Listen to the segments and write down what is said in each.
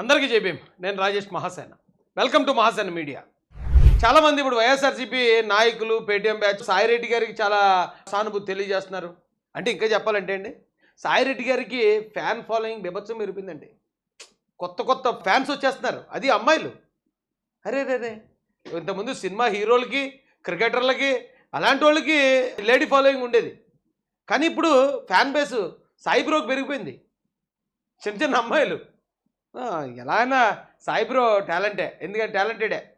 అందరికీ చెప్పేం నేను Rajesh Mahasena. Welcome to Mahasena media. చాలామంది ఇప్పుడు వైఎస్ఆర్సీపీ నాయకులు పేటీఎం బ్యాచ్ సాయిరెడ్డి గారికి చాలా సానుభూతి తెలియజేస్తున్నారు. అంటే ఇంకా చెప్పాలంటే అండి సాయిరెడ్డి గారికి ఫ్యాన్ ఫాలోయింగ్ బిభత్సం మెరిపిందండి కొత్త కొత్త ఫ్యాన్స్ వచ్చేస్తున్నారు. అది అమ్మాయిలు. అరే రే రే ఇంతకుముందు సినిమా హీరోలకి క్రికెటర్లకి అలాంటి వాళ్ళకి లేడీ ఫాలోయింగ్ ఉండేది. కానీ ఇప్పుడు ఫ్యాన్ బేస్ సాయిబ్రోకి పెరిగిపోయింది. చిన్న చిన్న అమ్మాయిలు. ఎలా అయినా సాయి బ్రో టాలెంటే ఎందుకంటే టాలెంటెడే.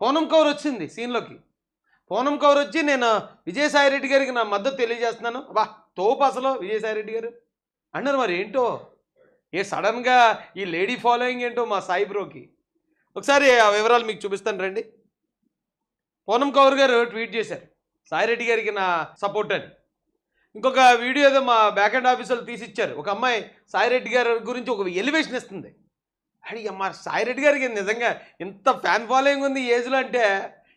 పూనం కౌర్ వచ్చింది సీన్లోకి. పూనం కౌర్ వచ్చి నేను విజయసాయిరెడ్డి గారికి నా మద్దతు తెలియజేస్తున్నాను. వా తోపు అసలు విజయసాయి రెడ్డి గారు. అన్నారు మరి ఏంటో? ఏ సడన్గా ఈ లేడీ ఫాలోయింగ్ ఏంటో మా సాయి బ్రోకి. ఒకసారి ఆ వివరాలు మీకు చూపిస్తాను రండి. పూనం కౌర్ గారు ట్వీట్ చేశారు. సాయిరెడ్డి గారికి నా సపోర్ట్ అని. ఇంకొక వీడియో ఏదో మా బ్యాక్ అండ్ ఆఫీసులు తీసిచ్చారు. ఒక అమ్మాయి సాయిరెడ్డి గారి గురించి ఒక ఎలివేషన్ ఇస్తుంది. అడిగమ్మా అమ్మ సాయిరెడ్డి గారికి నిజంగా ఇంత ఫ్యాన్ ఫాలోయింగ్ ఉంది ఏజ్లో అంటే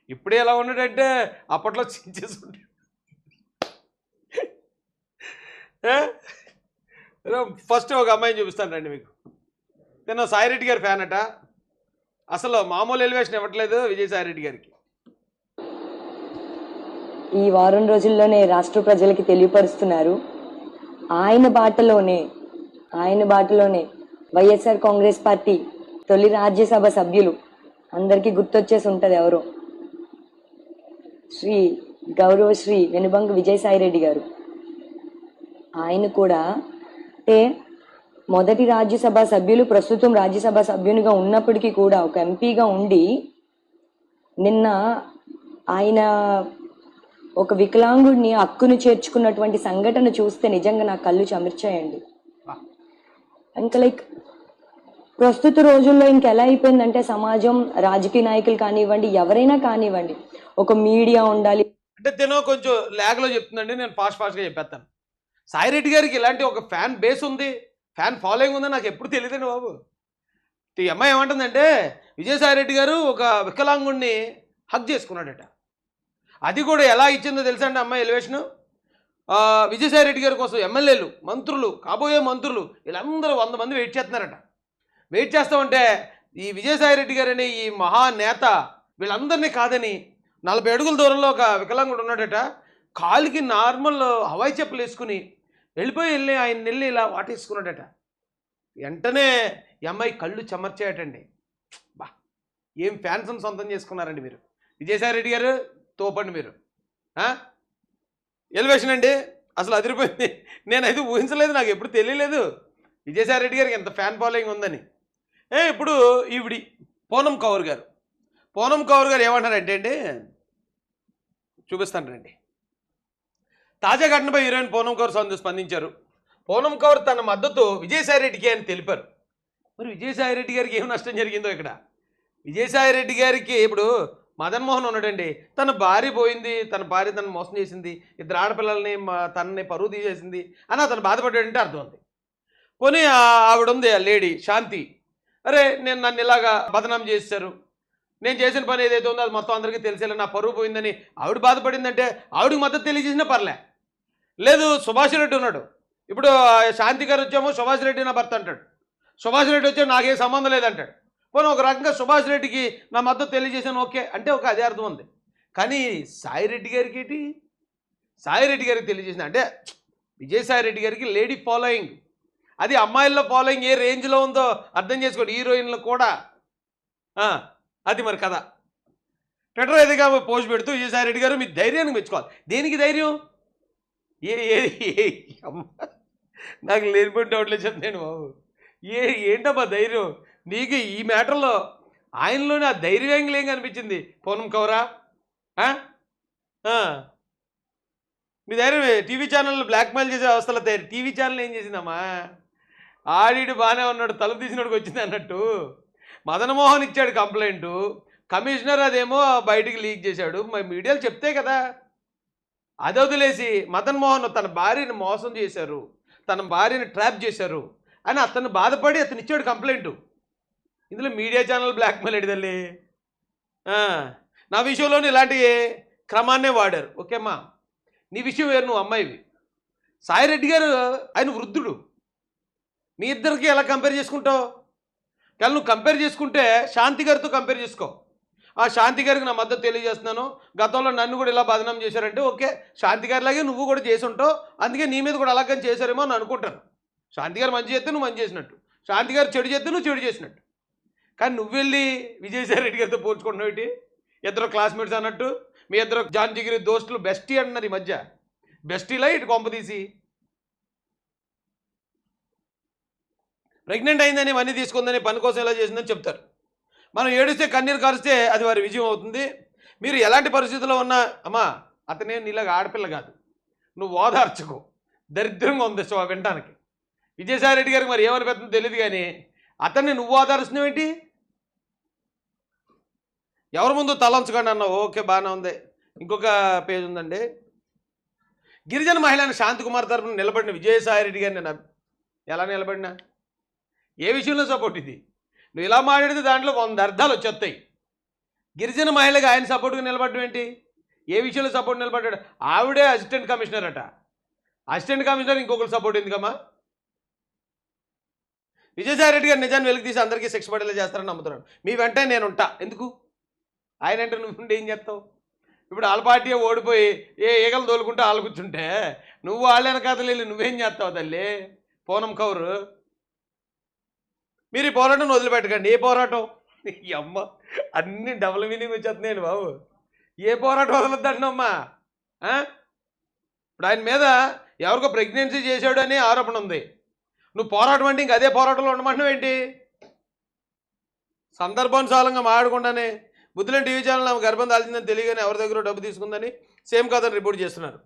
ఇప్పుడే ఎలా ఉన్నాడంటే అప్పట్లో చించేసి ఉంటాడు ఫస్ట్ ఒక అమ్మాయిని చూపిస్తాను రండి మీకు. నేను సాయిరెడ్డి గారి ఫ్యాన్ అట. అసలు మామూలు ఎలివేషన్ ఇవ్వట్లేదు విజయసాయిరెడ్డి గారికి. ఈ వారం రోజుల్లోనే రాష్ట్ర ప్రజలకి తెలియపరుస్తున్నారు. ఆయన బాటలోనే ఆయన బాటలోనే వైఎస్ఆర్ కాంగ్రెస్ పార్టీ తొలి రాజ్యసభ సభ్యులు. అందరికీ గుర్తొచ్చేసి ఉంటుంది ఎవరో? శ్రీ గౌరవ శ్రీ వెనుబంగ విజయసాయిరెడ్డి గారు. ఆయన కూడా అంటే మొదటి రాజ్యసభ సభ్యులు ప్రస్తుతం రాజ్యసభ సభ్యునిగా ఉన్నప్పటికీ కూడా ఒక ఎంపీగా ఉండి నిన్న ఆయన ఒక వికలాంగుడిని హక్కును చేర్చుకున్నటువంటి సంఘటన చూస్తే నిజంగా నా కళ్ళు చమర్చాయండి. ఇంకా లైక్ ప్రస్తుత రోజుల్లో ఇంకెలా అయిపోయిందంటే సమాజం రాజకీయ నాయకులు కానివ్వండి ఎవరైనా కానివ్వండి ఒక మీడియా ఉండాలి. అంటే తినో కొంచెం ల్యాగ్లో చెప్తుందండి నేను ఫాస్ట్ ఫాస్ట్గా చెప్పేస్తాను. సాయిరెడ్డి గారికి ఇలాంటి ఒక ఫ్యాన్ బేస్ ఉంది ఫ్యాన్ ఫాలోయింగ్ ఉందని నాకు ఎప్పుడు తెలియదండి బాబు. ఈ అమ్మాయి ఏమంటుందంటే విజయసాయిరెడ్డి గారు ఒక వికలాంగుణ్ణి హక్ చేసుకున్నాడట. అది కూడా ఎలా ఇచ్చిందో తెలుసా అండి అమ్మాయి ఎలివేషను విజయసాయి రెడ్డి గారి కోసం ఎమ్మెల్యేలు మంత్రులు కాబోయే మంత్రులు వీళ్ళందరూ వంద మంది వెయిట్ చేస్తున్నారట. వెయిట్ చేస్తామంటే ఈ విజయసాయిరెడ్డి గారు అనే ఈ మహానేత వీళ్ళందరినీ కాదని నలభై అడుగుల దూరంలో ఒక వికలాంగుడు ఉన్నాడట. కాలికి నార్మల్ హవాయి చెప్పులు వేసుకుని వెళ్ళిపోయి వెళ్ళి ఆయన వెళ్ళి ఇలా వాటేసుకున్నాడట. వెంటనే ఈ అమ్మాయి కళ్ళు చెమర్చేయటండి. బా ఏం ఫ్యాన్స్ని సొంతం చేసుకున్నారండి మీరు. విజయసాయి రెడ్డి గారు తోపండి మీరు. ఎలివేషన్ అండి? అసలు అదిరిపోయింది. నేనైతే ఊహించలేదు నాకు ఎప్పుడు తెలియలేదు. విజయసాయి రెడ్డి గారికి ఎంత ఫ్యాన్ ఫాలోయింగ్ ఉందని. ఏ ఇప్పుడు ఈవిడి పూనం కౌర్ గారు. పూనం కౌర్ గారు ఏమంటారంటే అండి? చూపిస్తాను రండి. తాజా ఘటనపై హీరోయిన్ పూనం కౌర్ సందు స్పందించారు. పూనం కౌర్ తన మద్దతు విజయసాయి రెడ్డికి అని తెలిపారు. మరి విజయసాయి రెడ్డి గారికి ఏం నష్టం జరిగిందో ఇక్కడ? విజయసాయి రెడ్డి గారికి ఇప్పుడు మదన్ మోహన్ ఉన్నాడండి. తన భార్య పోయింది తన భార్య తను మోసం చేసింది ఇద్దరు ఆడపిల్లల్ని తనని పరువు తీసేసింది అని అతను బాధపడ్డాడంటే అర్థం ఉంది. పోనీ ఆవిడ ఉంది ఆ లేడీ శాంతి. అరే నేను నన్ను ఇలాగా బదనాం చేశారు. నేను చేసిన పని ఏదైతే ఉందో అది మొత్తం అందరికీ తెలిసేలా నా పరువు పోయిందని ఆవిడ బాధపడిందంటే ఆవిడకి మద్దతు తెలియజేసినా పర్లే. లేదు సుభాష్ రెడ్డి ఉన్నాడు. ఇప్పుడు శాంతి గారు వచ్చామో సుభాష్ రెడ్డి నా భర్త అంటాడు. సుభాష్ రెడ్డి వచ్చాము నాకేం సంబంధం లేదంటాడు. పోనీ ఒక రకంగా సుభాష్ రెడ్డికి నా మద్దతు తెలియజేశాను ఓకే అంటే ఒక అదే అర్థం ఉంది. కానీ సాయి రెడ్డి గారికి ఏంటి? సాయి రెడ్డి గారికి తెలియజేసిన అంటే విజయసాయి రెడ్డి గారికి లేడీ ఫాలోయింగ్. అది అమ్మాయిల్లో ఫాలోయింగ్ ఏ రేంజ్లో ఉందో అర్థం చేసుకోండి హీరోయిన్లు కూడా. అది మరి కథ. ట్విట్టర్ ఎదిగా పోస్ట్ పెడుతూ విజయసాయిరెడ్డి గారు మీ ధైర్యానికి మెచ్చుకోవాలి. దేనికి ధైర్యం? ఏ ఏ అమ్మ. నాకు లేనిపోయిన డౌట్లే చెప్తాను బాబు. ఏ ఏంటబ్బా ధైర్యం? నీకు ఈ మ్యాటర్లో ఆయనలోనే ఆ ధైర్యం ఏం కనిపించింది? పూనం కౌరా. మీ ధైర్యం టీవీ ఛానల్ బ్లాక్మెయిల్ చేసే అవస్థలో తయారు. టీవీ ఛానల్ ఏం చేసిందమ్మా? ఆడిడు బాగానే ఉన్నాడు తలుపు తీసినోడికి వచ్చింది అన్నట్టు. మదన్ మోహన్ ఇచ్చాడు కంప్లైంట్ కమిషనర్ అదేమో బయటికి లీక్ చేశాడు. మరి మీడియాలు చెప్తే కదా. అది వదిలేసి మదన్ మోహన్ తన భార్యని మోసం చేశారు. తన భార్యని ట్రాప్ చేశారు. అని అతను బాధపడి అతను ఇచ్చాడు కంప్లైంట్ ఇందులో మీడియా ఛానల్ బ్లాక్మెయిల్ ఎడిదల్లి నా విషయంలోనే ఇలాంటి క్రమాన్నే వాడారు. ఓకేమ్మా? నీ విషయం వేరు నువ్వు అమ్మాయివి. సాయిరెడ్డి గారు ఆయన వృద్ధుడు. మీ ఇద్దరికి ఎలా కంపేర్ చేసుకుంటావు? కానీ నువ్వు కంపేర్ చేసుకుంటే శాంతి గారితో కంపేర్ చేసుకో. ఆ శాంతి గారికి నా మద్దతు తెలియజేస్తున్నాను. గతంలో నన్ను కూడా ఇలా బదనాం చేశారంటే ఓకే శాంతి గారిలాగే నువ్వు కూడా చేసి ఉంటావు. అందుకే నీ మీద కూడా అలాగని చేశారేమో అని అనుకుంటాను. శాంతి గారు మంచి చేస్తే నువ్వు మంచి చేసినట్టు. శాంతి గారు చెడు చేస్తే నువ్వు చెడు చేసినట్టు. కానీ నువ్వు వెళ్ళి విజయసాయి రెడ్డి గారితో పోల్చుకుంటున్నావు ఏంటి? ఇద్దరు క్లాస్మేట్స్ అన్నట్టు మీ ఇద్దరు జాన్ జిగిరి దోస్తులు బెస్టీ అంటున్నారు ఈ మధ్య. బెస్టీలా ఇటు కొంప తీసి? ప్రెగ్నెంట్ అయిందని మనీ తీసుకుందని పని కోసం ఇలా చేసిందని చెప్తారు. మనం ఏడిస్తే కన్నీరు కారిస్తే అది వారి విజయం అవుతుంది. మీరు ఎలాంటి పరిస్థితుల్లో ఉన్నా అమ్మా అతనే నీలాగా ఆడపిల్ల కాదు. నువ్వు ఓదార్చుకో దరిద్రంగా ఉంది సో వినటానికి. విజయసాయి రెడ్డి గారికి మరి ఏమనిపిస్తుందో తెలియదు కానీ అతన్ని నువ్వు ఓదారుస్తున్నావు ఏంటి ఎవరి ముందు తలంచుకోండి అన్న ఓకే బాగానే ఉంది. ఇంకొక పేజ్ ఉందండి. గిరిజన మహిళను శాంతికుమార్ తరఫున నిలబడిన విజయసాయి రెడ్డి గారిని నేను ఎలా నిలబడినా? ఏ విషయంలో సపోర్ట్ ఇది? నువ్వు ఇలా మాట్లాడితే దాంట్లో వంద అర్థాలు వచ్చేస్తాయి. గిరిజన మహిళగా ఆయన సపోర్ట్గా నిలబడడం ఏంటి? ఏ విషయంలో సపోర్ట్ నిలబడ్డాడు? ఆవిడే అసిస్టెంట్ కమిషనర్ అట. అసిస్టెంట్ కమిషనర్ ఇంకొకరు సపోర్ట్ ఎందుకమ్మా? విజయసాయి రెడ్డి గారు నిజాన్ని వెలికి తీసి అందరికీ శిక్ష పడేలా చేస్తారని నమ్ముతున్నాను. మీ వెంటనే నేనుంటా ఎందుకు? ఆయన అంటే నువ్వు ఉండి ఏం చేస్తావు? ఇప్పుడు వాళ్ళ పార్టీ ఓడిపోయి ఏ ఈగలు తోలుకుంటూ వాళ్ళు కూర్చుంటే నువ్వు వాళ్ళని కథలు వెళ్ళి నువ్వేం చేస్తావు తల్లి? పూనం కౌరు. మీరు ఈ పోరాటం వదిలిపెట్టకండి. ఏ పోరాటం? అమ్మ అన్ని డబుల్ మీనింగ్ వచ్చేస్తున్నాయండి బాబు. ఏ పోరాటం వదలొద్దంటున్నామ్మా ఆ? ఇప్పుడు ఆయన మీద ఎవరికో ప్రెగ్నెన్సీ చేశాడు అని ఆరోపణ ఉంది. నువ్వు పోరాటం అంటే ఇంక అదే పోరాటంలో ఉండమంటున్నావు ఏంటి సందర్భానుసారంగా మాడకుండానే బుద్ధులని టీవీ ఛానల్ ఆమె గర్భం దాల్చిందని తెలియగానే ఎవరి దగ్గర డబ్బు తీసుకుందని సేమ్ కథను రిపోర్ట్ చేస్తున్నారు.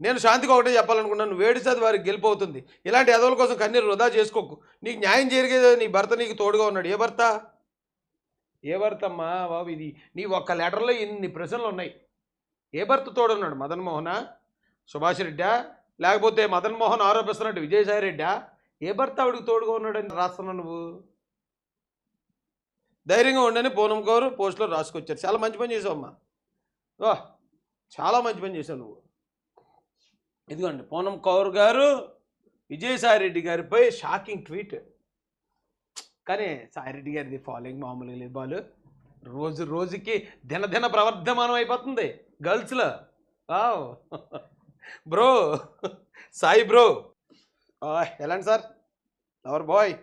నేను శాంతికి ఒకటే చెప్పాలనుకున్నాను వేడి చదివి వారికి గెలిపోతుంది ఇలాంటి ఎదవల కోసం కన్నీరు వృధా చేసుకోకు. నీకు న్యాయం జరిగేది నీ భర్త నీకు తోడుగా ఉన్నాడు. ఏ భర్త? ఏ భర్త అమ్మా బాబు ఇది? నీ ఒక్క లెటర్లో ఇన్ని ప్రశ్నలు ఉన్నాయి. ఏ భర్త తోడున్నాడు? మదన్ మోహన? సుభాష్ రెడ్డా? లేకపోతే మదన్ మోహన్ ఆరోపిస్తున్నట్టు విజయసాయి రెడ్డా? ఏ భర్త ఆవిడకి తోడుగా ఉన్నాడని రాస్తున్నావు నువ్వు? ధైర్యంగా ఉండని పూనం కౌరు పోస్టులో రాసుకొచ్చారు. చాలా మంచి పని చేసావు అమ్మా వా చాలా మంచి పని చేసావు నువ్వు. ఇదిగోండి పూనం కౌర్ గారు విజయసాయి రెడ్డి గారిపై షాకింగ్ ట్వీట్. కానీ సాయిరెడ్డి గారిది ఫాలోయింగ్ మామూలుగా లేదు బాలు. రోజు రోజుకి దినదిన ప్రవర్ధమానం అయిపోతుంది గర్ల్స్లో. Bro Sai bro. ఎలాంటి సార్? Our boy.